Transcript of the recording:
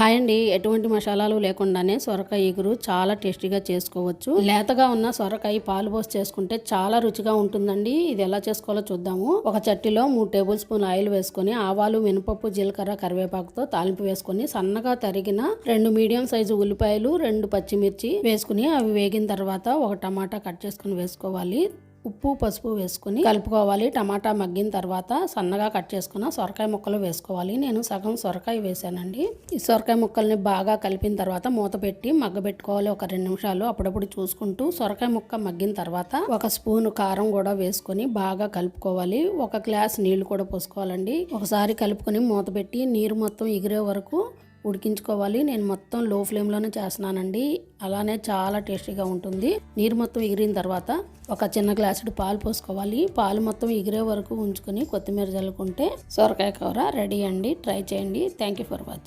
Hi అండి ఎటువంటి మసాలాలు లేకుండానే సొరకాయ ఎగురు చాలా టేస్టీగా చేసుకోవచ్చు. లేతగా ఉన్న సొరకాయ పాలు పోసి చేసుకుంటే చాలా రుచిగా ఉంటుందండి. ఇది ఎలా చేసుకోవాలో చూద్దాము. ఒక చట్టిలో మూడు టేబుల్ స్పూన్ ఆయిల్ వేసుకొని ఆవాలు మినపప్పు జీలకర్ర కరివేపాకుతో తాలింపు వేసుకొని సన్నగా తరిగిన రెండు మీడియం సైజు ఉల్లిపాయలు రెండు పచ్చిమిర్చి వేసుకుని అవి వేగిన తర్వాత ఒక టమాటా కట్ చేసుకుని వేసుకోవాలి. ఉప్పు పసుపు వేసుకుని కలుపుకోవాలి. టమాటా మగ్గిన తర్వాత సన్నగా కట్ చేసుకున్న సొరకాయ ముక్కలు వేసుకోవాలి. నేను సగం సొరకాయ వేసానండి. ఈ సొరకాయ ముక్కల్ని బాగా కలిపిన తర్వాత మూత పెట్టి మగ్గబెట్టుకోవాలి ఒక రెండు నిమిషాలు అప్పుడప్పుడు చూసుకుంటూ సొరకాయ ముక్క మగ్గిన తర్వాత ఒక స్పూన్ కారం కూడా వేసుకొని బాగా కలుపుకోవాలి. ఒక గ్లాస్ నీళ్ళు కూడా పోసుకోవాలండి. ఒకసారి కలుపుకొని మూత పెట్టి నీరు మొత్తం ఎగిరే వరకు ఉడికించుకోవాలి. నేను మొత్తం లో ఫ్లేమ్లోనే చేస్తున్నానండి. అలానే చాలా టేస్టీగా ఉంటుంది. నీరు మొత్తం ఎగిరిన తర్వాత ఒక చిన్న గ్లాసుడు పాలు పోసుకోవాలి. పాలు మొత్తం ఎగిరే వరకు ఉంచుకొని కొత్తిమీర చల్లుకుంటే సొరకాయ కూర రెడీ అండి. ట్రై చేయండి. Thank you for watching.